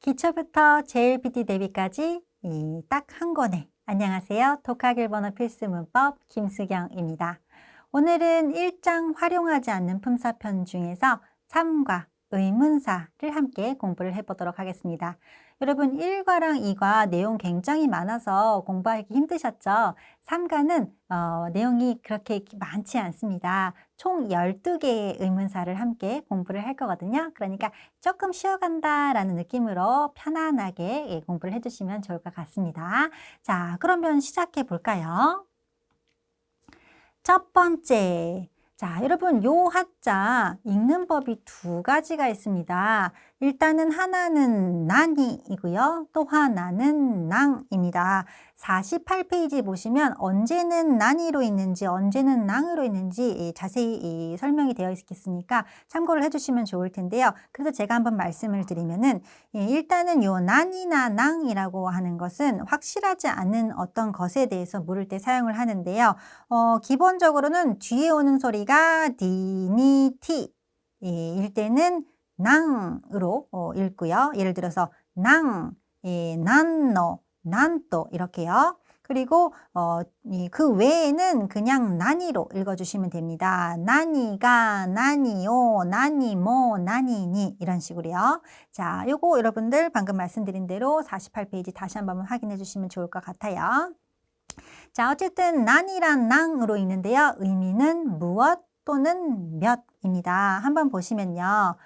기초부터 JLPT 대비까지 딱 한 권에 안녕하세요. 독학 일본어 필수 문법 김수경입니다. 오늘은 일장 활용하지 않는 품사편 중에서 3과 의문사를 함께 공부를 해보도록 하겠습니다. 여러분 1과랑 2과 내용 굉장히 많아서 공부하기 힘드셨죠? 3과는 어, 내용이 그렇게 많지 않습니다. 총 12개의 의문사를 함께 공부를 할 거거든요. 그러니까 조금 쉬어간다라는 느낌으로 편안하게 예, 공부를 해주시면 좋을 것 같습니다. 자, 그러면 시작해 볼까요? 첫 번째. 자, 여러분, 요 하자 읽는 법이 두 가지가 있습니다. 일단은 하나는 난이이고요. 또 하나는 낭입니다. 48페이지 보시면 언제는 난이로 있는지 언제는 낭으로 있는지 자세히 설명이 되어 있겠으니까 참고를 해주시면 좋을 텐데요. 그래서 제가 한번 말씀을 드리면은 일단은 요 난이나 낭이라고 하는 것은 확실하지 않은 어떤 것에 대해서 물을 때 사용을 하는데요. 어, 기본적으로는 뒤에 오는 소리가 디니 티 일 때는 낭으로 어, 읽고요. 예를 들어서 낭, 예, 난노, 난또 이렇게요. 그리고 어, 그 외에는 그냥 나니로 읽어주시면 됩니다. 나니가, 나니오, 나니모, 나니니 이런 식으로요. 자, 요거 여러분들 방금 말씀드린 대로 48페이지 다시 한번 확인해 주시면 좋을 것 같아요. 자, 어쨌든 난이란 낭으로 있는데요. 의미는 무엇 또는 몇입니다. 한번 보시면요.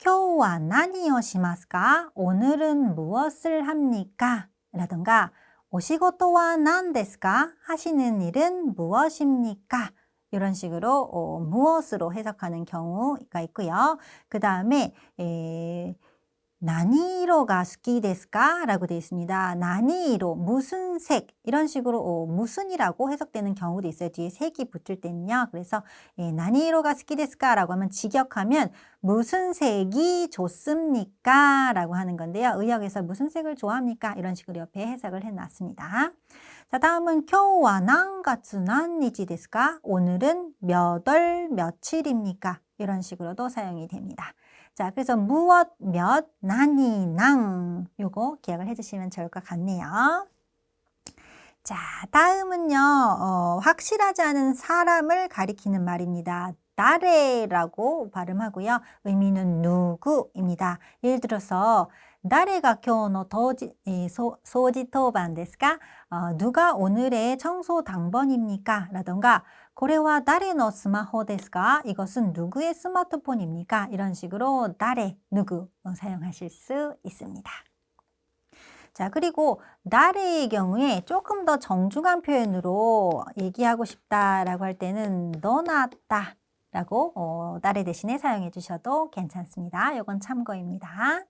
교와 난이요 시마스까? 오늘은 무엇을 합니까? 라던가 오시고토와 난데스까? 하시는 일은 무엇입니까? 이런 식으로 어, 무엇으로 해석하는 경우가 있고요. 그 다음에 나니로가 스키 데스까? 라고 되어 있습니다. 나니로, 무슨 색, 이런 식으로 어, 무슨이라고 해석되는 경우도 있어요. 뒤에 색이 붙을 때는요. 그래서 예, 나니로가 스키 데스까? 라고 하면 직역하면 무슨 색이 좋습니까? 라고 하는 건데요. 의역에서 무슨 색을 좋아합니까? 이런 식으로 옆에 해석을 해놨습니다. 자, 다음은 교와 난가츠 난니지 데스까? 오늘은 몇 월 며칠입니까? 이런 식으로도 사용이 됩니다. 자, 그래서 무엇, 몇, 나니, 낭 요거 기억을 해주시면 좋을 것 같네요. 자, 다음은요, 어, 확실하지 않은 사람을 가리키는 말입니다. 나레라고 발음하고요. 의미는 누구입니다. 예를 들어서 소지 토반 데스까? 어, 누가 오늘의 청소 당번입니까? 라던가 これは誰のスマホですか? 이것은 누구의 스마트폰입니까? 이런 식으로 나레, 누구 사용하실 수 있습니다. 자, 그리고 나레의 경우에 조금 더 정중한 표현으로 얘기하고 싶다라고 할 때는 너나다 라고 어, 나레 대신에 사용해 주셔도 괜찮습니다. 이건 참고입니다.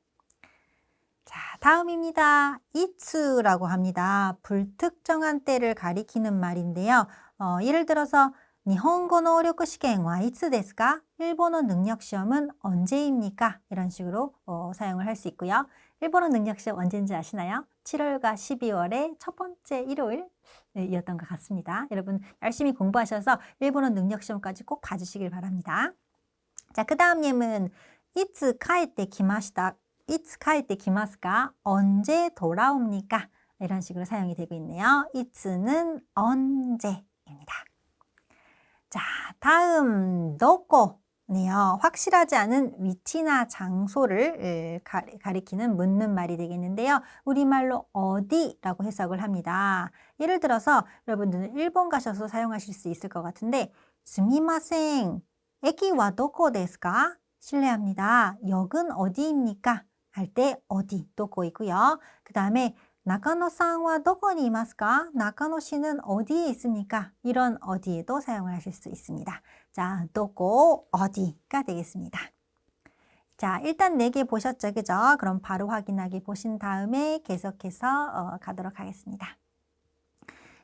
자, 다음입니다. 이츠라고 합니다. 불특정한 때를 가리키는 말인데요. 어, 예를 들어서 일본어 노력 시간은 이츠ですか? 일본어 능력 시험은 언제입니까? 이런 식으로 어, 사용을 할 수 있고요. 일본어 능력 시험 언제인지 아시나요? 7월과 12월의 첫 번째 일요일이었던 것 같습니다. 여러분 열심히 공부하셔서 일본어 능력 시험까지 꼭 봐주시길 바랍니다. 자, 그 다음 예문 이츠 카에테 기마시다. 이츠 카에테 기마스까? 언제 돌아옵니까? 이런 식으로 사용이 되고 있네요. 이츠는 언제 입니다. 자, 다음 너꼬네요. 확실하지 않은 위치나 장소를 가리키는 묻는 말이 되겠는데요. 우리말로 어디라고 해석을 합니다. 예를 들어서 여러분들은 일본 가셔서 사용하실 수 있을 것 같은데 스미마생, 에기와 도코 데스까? 실례합니다. 역은 어디입니까? 할 때 어디, 도코이고요. 그 다음에 나카노 상와 도코니 이마스까? 나카노 씨는 어디에 있습니까? 이런 어디에도 사용을 하실 수 있습니다. 자, 도코 어디가 되겠습니다. 자, 일단 네 개 보셨죠? 그죠? 그럼 바로 확인하기 보신 다음에 계속해서 어, 가도록 하겠습니다.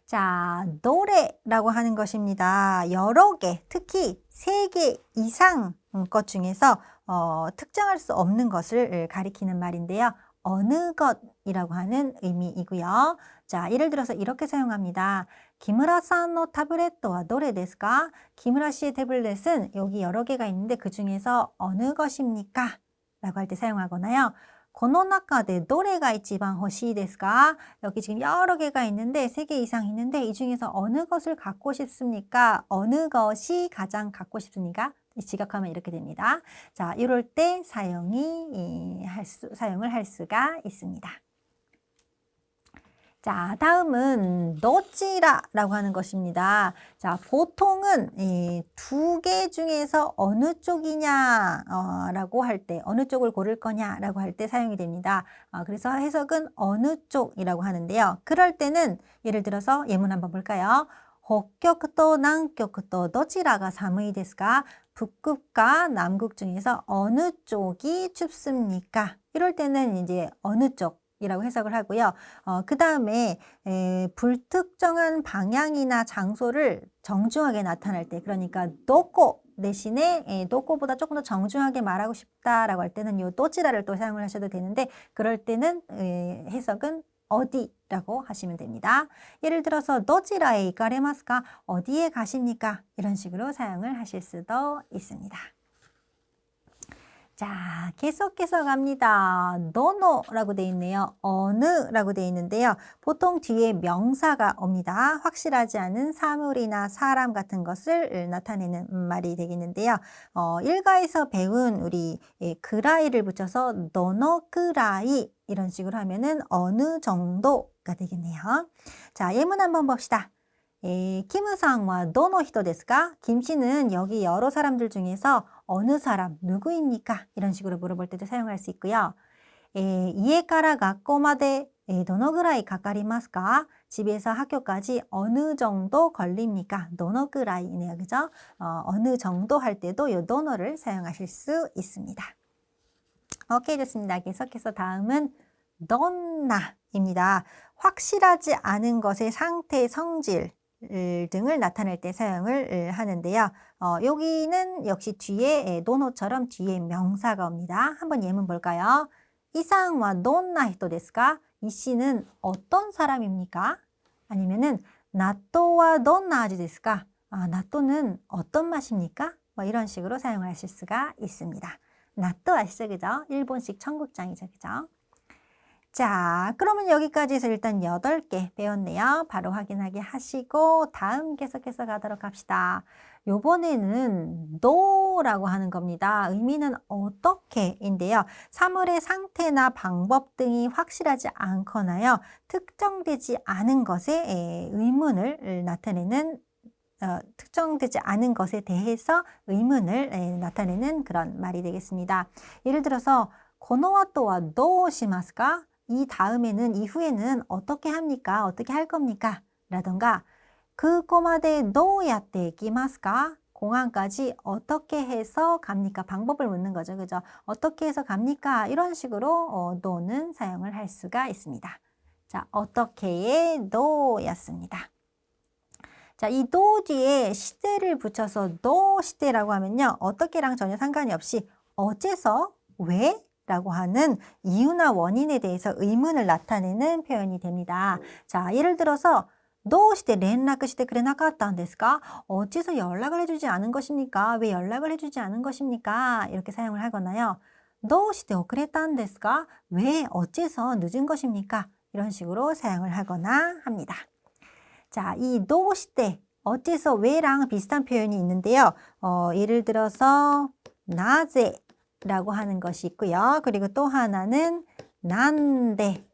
자, 노래라고 하는 것입니다. 여러 개, 특히 세 개 이상 것 중에서 어, 특정할 수 없는 것을 가리키는 말인데요. 어느 것이라고 하는 의미이고요. 자, 예를 들어서 이렇게 사용합니다. 기무라 산의 타블렛은 どれですか? 기무라 씨의 태블릿은 여기 여러 개가 있는데 그 중에서 어느 것입니까? 라고 할 때 사용하거나요. この中でどれが一番欲しいですか? 여기 지금 여러 개가 있는데 세 개 이상 있는데 이 중에서 어느 것을 갖고 싶습니까? 어느 것이 가장 갖고 싶습니까? 지각하면 이렇게 됩니다. 자, 이럴 때 사용이 이, 할 수, 사용을 할 수가 있습니다. 자, 다음은 너찌라라고 하는 것입니다. 자, 보통은 두 개 중에서 어느 쪽이냐라고 할 때, 어느 쪽을 고를 거냐라고 할 때 사용이 됩니다. 어, 그래서 해석은 어느 쪽이라고 하는데요. 그럴 때는 예를 들어서 예문 한번 볼까요?北極と 남극と どちらが 寒い ですか? 북극과 남극 중에서 어느 쪽이 춥습니까? 이럴 때는 이제 어느 쪽 이라고 해석을 하고요. 어, 그 다음에 불특정한 방향이나 장소를 정중하게 나타낼 때 그러니까 도코 대신에 에, 도코보다 조금 더 정중하게 말하고 싶다라고 할 때는 요 또지라를 또 사용을 하셔도 되는데 그럴 때는 에, 해석은 어디라고 하시면 됩니다. 예를 들어서 도지라에 이까레마스까 어디에 가십니까? 이런 식으로 사용을 하실 수도 있습니다. 자, 계속해서 갑니다. 너노라고 되어 있네요. 어느라고 되어 있는데요. 보통 뒤에 명사가 옵니다. 확실하지 않은 사물이나 사람 같은 것을 나타내는 말이 되겠는데요. 어, 일가에서 배운 우리 예, 그라이를 붙여서 너너 그라이 이런 식으로 하면은 어느 정도가 되겠네요. 자, 예문 한번 봅시다. 에, 김우상과 너노 히토 데스까? 김 씨는 여기 여러 사람들 중에서 어느 사람, 누구입니까? 이런 식으로 물어볼 때도 사용할 수 있고요. 에, 이에까라 학교마데 도노그라이 가까리마스까? 집에서 학교까지 어느 정도 걸립니까? 도노그라이네요. 그죠? 어, 어느 정도 할 때도 이 도노를 사용하실 수 있습니다. 오케이, 좋습니다. 계속해서 다음은 넌나입니다. 확실하지 않은 것의 상태, 성질, 등을 나타낼 때 사용을 하는데요. 어, 여기는 역시 뒤에 노노처럼 뒤에 명사가 옵니다. 한번 예문 볼까요? 이상와 논나 히토 데스까? 이 씨는 어떤 사람입니까? 아니면은 나또와 논나 아지 데스까? 아, 나또는 어떤 맛입니까? 뭐 이런 식으로 사용하실 수가 있습니다. 나또 아시죠? 그죠? 일본식 청국장이죠. 그죠? 자, 그러면 여기까지 해서 일단 8개 배웠네요. 바로 확인하게 하시고 다음 계속해서 가도록 합시다. 요번에는 no라고 하는 겁니다. 의미는 어떻게인데요. 사물의 상태나 방법 등이 확실하지 않거나요. 특정되지 않은 것에 의문을 나타내는 어, 특정되지 않은 것에 대해서 의문을 에, 나타내는 그런 말이 되겠습니다. 예를 들어서 この後はどうしますか? 이 다음에는 이후에는 어떻게 합니까? 어떻게 할 겁니까? 라던가 그꼬마데 노야때 기마스까? 공항까지 어떻게 해서 갑니까? 방법을 묻는 거죠. 그죠? 어떻게 해서 갑니까? 이런 식으로 어, 노는 사용을 할 수가 있습니다. 자, 어떻게의 노였습니다. 자, 이도 뒤에 시대를 붙여서 도 시대라고 하면요. 어떻게랑 전혀 상관이 없이 어째서, 왜, 라고 하는 이유나 원인에 대해서 의문을 나타내는 표현이 됩니다. 자, 예를 들어서 どうして連絡してくれなかったんですか? 어째서 연락을 해주지 않은 것입니까? 왜 연락을 해주지 않은 것입니까? 이렇게 사용을 하거나요. どうして遅れたんですか? 왜 어째서 늦은 것입니까? 이런 식으로 사용을 하거나 합니다. 자, 이 どうして 어째서 왜랑 비슷한 표현이 있는데요. 어, 예를 들어서 나제 라고 하는 것이 있고요. 그리고 또 하나는 난데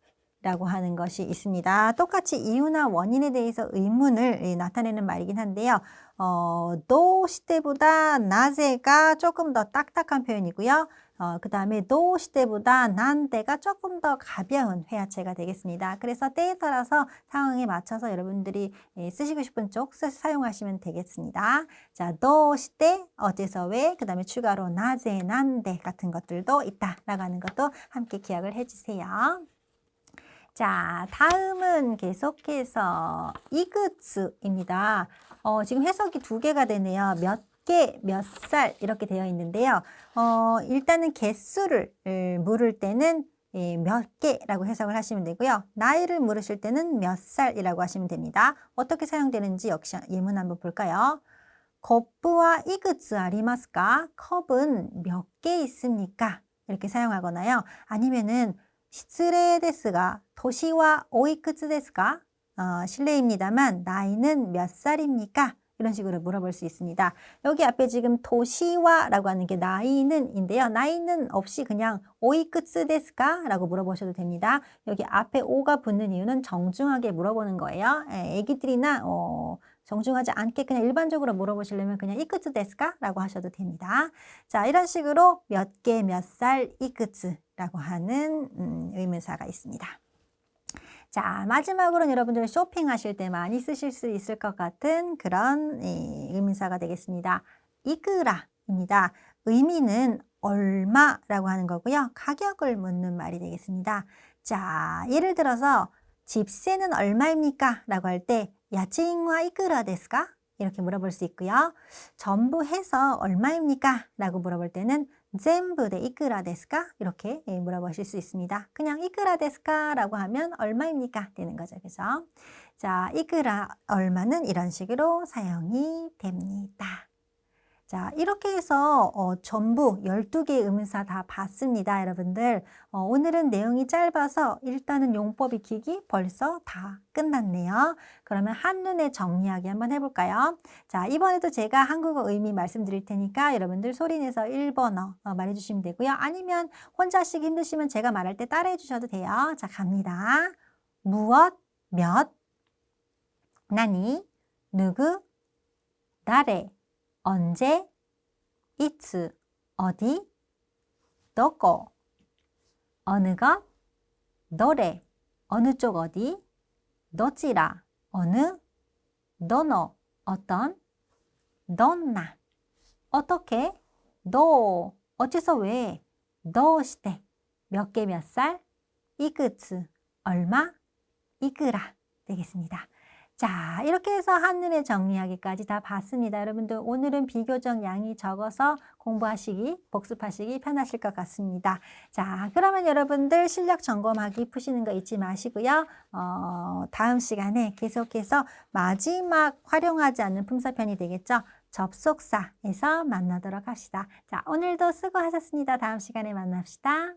라고 하는 것이 있습니다. 똑같이 이유나 원인에 대해서 의문을 나타내는 말이긴 한데요. 어, 도 시대보다 나제가 조금 더 딱딱한 표현이고요. 어, 그 다음에 도 시대보다 난 때가 조금 더 가벼운 회화체가 되겠습니다. 그래서 때에 따라서 상황에 맞춰서 여러분들이 예, 쓰시고 싶은 쪽 사용하시면 되겠습니다. 자, 도 시대, 어째서 왜, 그 다음에 추가로 나제, 난데 같은 것들도 있다라고 하는 것도 함께 기억을 해주세요. 자, 다음은 계속해서 이그츠입니다. 어, 지금 해석이 두 개가 되네요. 몇 개, 몇 살 이렇게 되어 있는데요. 어, 일단은 개수를 물을 때는 예, 몇 개라고 해석을 하시면 되고요. 나이를 물으실 때는 몇 살이라고 하시면 됩니다. 어떻게 사용되는지 역시 예문 한번 볼까요? 컵과 이그츠 아리마스까? 컵은 몇 개 있습니까? 이렇게 사용하거나요. 아니면은 시츠레 데스가 도시와 오이크츠 데스가? 어, 실례입니다만 나이는 몇 살입니까? 이런 식으로 물어볼 수 있습니다. 여기 앞에 지금 도시와라고 하는 게 나이는인데요. 나이는 없이 그냥 오이크츠 데스까? 라고 물어보셔도 됩니다. 여기 앞에 오가 붙는 이유는 정중하게 물어보는 거예요. 에, 애기들이나 어, 정중하지 않게 그냥 일반적으로 물어보시려면 그냥 이크츠 데스까? 라고 하셔도 됩니다. 자, 이런 식으로 몇 개, 몇 살, 이크츠라고 하는 음, 의문사가 있습니다. 자, 마지막으로는 여러분들 쇼핑하실 때 많이 쓰실 수 있을 것 같은 그런 예, 의문사가 되겠습니다. 이끄라입니다. 의미는 얼마라고 하는 거고요. 가격을 묻는 말이 되겠습니다. 자, 예를 들어서 집세는 얼마입니까? 라고 할 때 야칭와 이끄라 데스까? 이렇게 물어볼 수 있고요. 전부 해서 얼마입니까? 라고 물어볼 때는 전부 대 이끄라 데스까? 이렇게 예, 물어보실 수 있습니다. 그냥 이끄라 데스까? 라고 하면 얼마입니까? 되는 거죠. 그죠? 자, 이끄라 얼마는 이런 식으로 사용이 됩니다. 자, 이렇게 해서 어, 전부 12개의 의문사 다 봤습니다, 여러분들. 어, 오늘은 내용이 짧아서 일단은 용법 익히기 벌써 다 끝났네요. 그러면 한눈에 정리하기 한번 해볼까요? 자, 이번에도 제가 한국어 의미 말씀드릴 테니까 여러분들 소리내서 1번어 어, 말해주시면 되고요. 아니면 혼자 하시기 힘드시면 제가 말할 때 따라해 주셔도 돼요. 자, 갑니다. 무엇, 몇, 나니, 누구, 나래, 언제, 이츠, 어디, 너거, 어느 것, 노래, 어느 쪽 어디, 너지라, 어느, 너너, 어떤, 너나, 어떻게, 너, 어째서 왜, 너 시대, 몇 개 몇 살, 이그츠, 얼마, 이그라. 되겠습니다. 자, 이렇게 해서 한눈에 정리하기까지 다 봤습니다. 여러분들 오늘은 비교적 양이 적어서 공부하시기, 복습하시기 편하실 것 같습니다. 자, 그러면 여러분들 실력 점검하기 푸시는 거 잊지 마시고요. 어, 다음 시간에 계속해서 마지막 활용하지 않는 품사편이 되겠죠. 접속사에서 만나도록 합시다. 자, 오늘도 수고하셨습니다. 다음 시간에 만납시다.